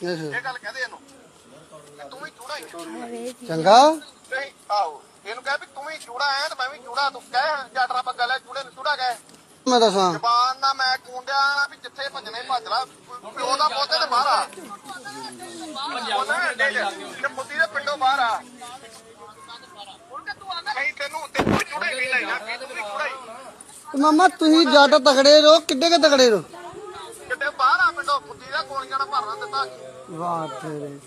ਇਹ ਗੱਲ ਕਹਦੇ ਇਹਨੂੰ ਕਿ ਤੂੰ ਵੀ ਚੂੜਾ ਹੀ ਆ। ਚੰਗਾ? ਨਹੀਂ ਆਹੋ। ਇਹਨੂੰ ਕਹਿ ਵੀ ਤੂੰ ਵੀ ਚੂੜਾ ਐ ਤੇ ਮੈਂ ਵੀ ਚੂੜਾ ਤੂੰ ਕਹਿ ਜੱਟ ਰੱਬ ਗੱਲ ਹੈ ਚੂੜੇ ਨੂੰ ਚੂੜਾ ਕਹਿ। ਮੈਂ ਦੱਸਾਂ। ਜ਼ਬਾਨ ਨਾਲ ਮੈਂ ਕੁੰਡਿਆ ਵੀ ਜਿੱਥੇ ਭੱਜਣੇ ਭੱਜ ਲਾ। ਪਿਓ ਦਾ ਪੋਤੇ ਤੇ ਬਾਹਰ ਆ। ਉਹਨਾਂ ਨੇ ਤੇ ਮੁੱਦੀ ਦੇ ਪਿੰਡੋਂ ਬਾਹਰ ਆ। ਨਹੀਂ ਤੈਨੂੰ ਤੈਨੂੰ ਚੂੜੇ ਵੀ ਲੈ ਜਾ ਤੂੰ ਵੀ ਚੂੜਾ ਹੀ। ਤੇ ਮਾਮਾ ਤੁਸੀਂ ਜੱਟ ਤਕੜੇ ਰਹੋ ਕਿੱਡੇ ਕੇ ਤਕੜੇ ਰਹੋ? ਕਿਤੇ ਬਾਹਰ ਆ ਪਿੰਡੋਂ ਮੁੱਦੀ ਦਾ ਗੋਲੀਆਂ ਨਾਲ ਭਰਨਾ ਦਿੱਤਾ। ਵਾਹ ਤੇਰੇ।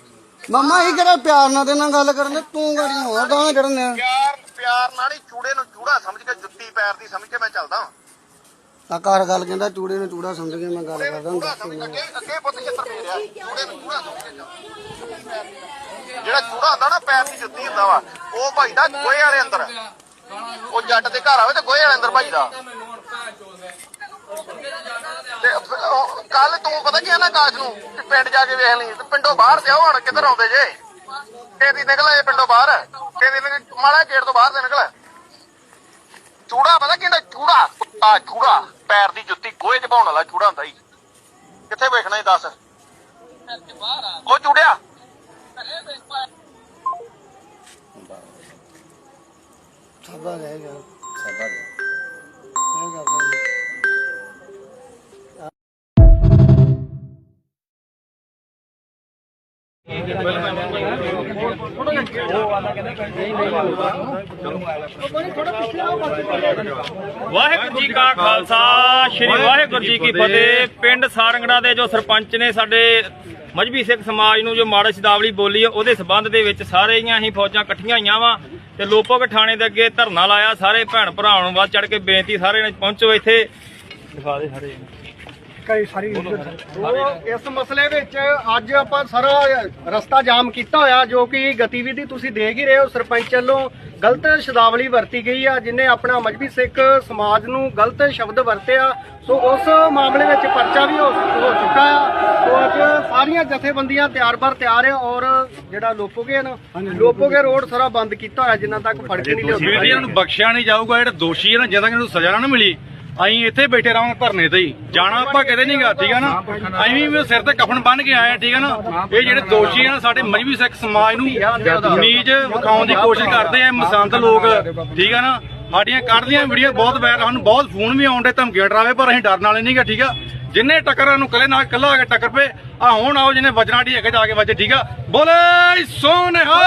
ਮਾਮਾ ਇਹ ਕਿਹੜਾ ਪਿਆਰ ਨਾਲ ਤੇ ਨਾਲ ਗੱਲ ਕਰਨ ਦੇ ਤੂੰ ਗਾੜੀ ਹੋਰ ਗਾਣਾ ਚੜਨੇ ਆ? ਪਿਆਰ ਪਿਆਰ ਨਾਲ ਹੀ ਚੂੜੇ ਨੂੰ ਚੂੜਾ ਸਮਝ ਕੇ ਜੁੱਤੀ ਪੈਰ ਦੀ ਸਮਝ ਕੇ ਮੈਂ ਚੱਲਦਾ ਤਾਂ ਘਰ ਗੱਲ ਕਹਿੰਦਾ ਚੂੜੇ ਨੂੰ ਚੂੜਾ ਸਮਝ ਕੇ ਮੈਂ ਗੱਲ ਕਰਦਾ ਨੂੰ ਚੂੜਾ ਹੁੰਦਾ। ਸਮਝ ਕੇ ਅੱਗੇ ਅੱਗੇ ਪੁੱਤ ਛਿੱਤਰ ਮੇਰਿਆ ਚੂੜੇ ਨੂੰ ਚੂੜਾ ਸਮਝ ਕੇ ਚੱਲ। ਜਿਹੜਾ ਚੂੜਾ ਹੁੰਦਾ ਨਾ ਪੈਰ ਦੀ ਜੁੱਤੀ ਹੁੰਦਾ ਵਾ ਉਹ ਭਾਈ ਦਾ ਗੋਹੇ ਵਾਲੇ ਅੰਦਰ। ਉਹ ਜੱਟ ਦੇ ਘਰ ਆਵੇ ਤੇ ਗੋਹੇ ਵਾਲੇ ਅੰਦਰ ਭਾਈ ਦਾ। ਕੱਲ ਤੂੰ ਪਤਾ ਕੀ ਆ ਨਾ ਕਾਸ਼ ਨੂੰ ਕਿ ਪਿੰਡ ਜਾ ਕੇ ਵੇਖ ਲਈ ਤੇ ਪਿੰਡੋਂ ਬਾਹਰ ਤੇ ਆਓ ਹੁਣ ਕਿੱਧਰ ਆਉਂਦੇ ਜੇ? ਤੇਰੀ ਨਿਕਲ ਆਏ ਪਿੰਡੋਂ ਬਾਹਰ ਤੇਰੀ ਨਿਕਲ ਮਾੜਾ ਗੇਟ ਤੋਂ ਬਾਹਰ ਤੇ ਨਿਕਲ ਚੂੜਾ ਪਤਾ ਕਿਹਦਾ ਚੂੜਾ? ਆ ਚੂੜਾ ਪੈਰ ਦੀ ਜੁੱਤੀ ਗੋਹੇ ਚ ਪਾਉਣ ਵਾਲਾ ਚੂੜਾ ਹੁੰਦਾ ਹੀ ਕਿੱਥੇ ਵੇਖਣਾ ਇਹ ਦੱਸ? ਉਹ ਚੂੜਿਆ। ਸਾਦਾ ਰਹਿ ਗਿਆ। ਸਾਡਾ ਇਹ ਗੱਲ ਵਾਹਿਗੁਰੂ ਜੀ ਕਾ ਖਾਲਸਾ, ਸ੍ਰੀ ਵਾਹਿਗੁਰੂ ਜੀ ਕੀ ਫਤਿਹ। ਪਿੰਡ ਸਾਰੰਗੜਾ ਦੇ ਜੋ ਸਰਪੰਚ ਨੇ ਸਾਡੇ ਮਜਬੀ ਸਿੱਖ ਸਮਾਜ ਨੂੰ ਜੋ ਮਾੜਾ ਸ਼ਬਦਾਵਲੀ ਬੋਲੀ ਹੈ ਉਹਦੇ ਸਬੰਧ ਦੇ ਵਿੱਚ ਸਾਰੀਆਂ ਹੀ ਫੌਜਾਂ ਇਕੱਠੀਆਂ ਹੋਈਆਂ ਵਾ ਤੇ ਲੋਪੋਕ ਥਾਣੇ ਦੇ ਅੱਗੇ ਧਰਨਾ ਲਾਇਆ। ਸਾਰੇ ਭੈਣ ਭਰਾਵਾਂ ਨੂੰ ਵੱਧ ਚੜ ਕੇ ਬੇਨਤੀ ਸਾਰੇ ਨੇ ਪਹੁੰਚੋ ਇੱਥੇ। ਦਿਖਾ ਦੇ ਸਾਰੇ। ਉਹ ਇਸ ਮਸਲੇ ਵਿੱਚ ਅੱਜ ਆਪਾਂ ਸਾਰਾ ਰਸਤਾ ਜਾਮ ਕੀਤਾ ਹੋਇਆ ਜੋ ਕਿ ਗਤੀਵਿਧੀ ਤੁਸੀਂ ਦੇਖ ਹੀ ਰਹੇ ਹੋ ਸਰਪੰਚ ਵੱਲੋਂ ਗਲਤ ਸ਼ਬਦਾਵਲੀ ਵਰਤੀ ਗਈ ਆ ਜਿਨੇ ਆਪਣਾ ਮਜਬੀ ਸਿੱਖ ਸਮਾਜ ਨੂੰ ਗਲਤ ਸ਼ਬਦ ਵਰਤਿਆ ਸੋ ਉਸ ਮਾਮਲੇ ਵਿੱਚ ਪਰਚਾ ਵੀ ਹੋ ਚੁੱਕਾ ਆ। ਸੋ ਅੱਜ ਸਾਰੀਆਂ ਜਥੇਬੰਦੀਆਂ ਤਿਆਰ ਬਰ ਤਿਆਰ ਆ ਔਰ ਜਿਹੜਾ ਲੋਪੋਗੇ ਨਾ ਲੋਪੋਗੇ ਰੋਡ ਸਾਰਾ ਬੰਦ ਕੀਤਾ ਹੋਇਆ ਜਿੰਨਾ ਤੱਕ ਫੜ ਕੇ ਨਹੀਂ ਇਹਨਾਂ ਨੂੰ ਬਖਸ਼ਿਆ ਨਹੀਂ ਜਾਊਗਾ ਜਿਹੜੇ ਦੋਸ਼ੀ ਹੈ ਨਾ ਜਦੋਂ ਇਹਨਾਂ ਨੂੰ ਸਜ਼ਾ ਨਾ ਮਿਲੀ। ਅਸੀਂ ਇੱਥੇ ਬੈਠੇ ਰਹਾਂਗੇ ਧਰਨੇ ਤੇ ਹੀ। ਜਾਣਾ ਆਪਾਂ ਕਿਤੇ ਨਹੀਂਗਾ ਠੀਕ ਹੈ ਨਾ? ਅਸੀਂ ਵੀ ਸਿਰ ਤੇ ਕਫਨ ਬੰਨ ਕੇ ਆਏ ਆ, ਠੀਕ ਹੈ ਨਾ? ਇਹ ਜਿਹੜੇ ਦੋਸ਼ੀ ਆ ਨਾ, ਸਾਡੇ ਮਜਬੀ ਸਿੱਖ ਸਮਾਜ ਨੂੰ ਨੀਜ ਵਿਖਾਉਣ ਦੀ ਕੋਸ਼ਿਸ਼ ਕਰਦੇ ਆ ਮਸੰਦ ਲੋਕ, ਠੀਕ ਹੈ ਨਾ? ਸਾਡੀਆਂ ਕੱਢਦੀਆਂ ਵੀਡੀਓ ਬਹੁਤ ਵਾਇਰਲ, ਸਾਨੂੰ ਬਹੁਤ ਫੋਨ ਵੀ ਆਉਂਦੇ ਧਮਕੀਆਂ ਡਰਾਵੇ, ਪਰ ਅਸੀਂ ਡਰਨ ਵਾਲੇ ਨਹੀਂਗਾ ਠੀਕ ਆ? ਜਿੰਨੇ ਟੱਕਰਾਂ ਨੂੰ ਕਲੇ ਨਾਲ ਕੱਲਾ ਆ ਕੇ ਟੱਕਰ ਪਏ, ਆ ਹੁਣ ਆਓ ਜਿਹਨੇ ਵਜਣਾ ਢੀ ਅੱਗੇ ਜਾ ਕੇ ਵੱਜੇ, ਠੀਕ ਆ? ਬੋਲੇ ਸੋਨੇਹਾ!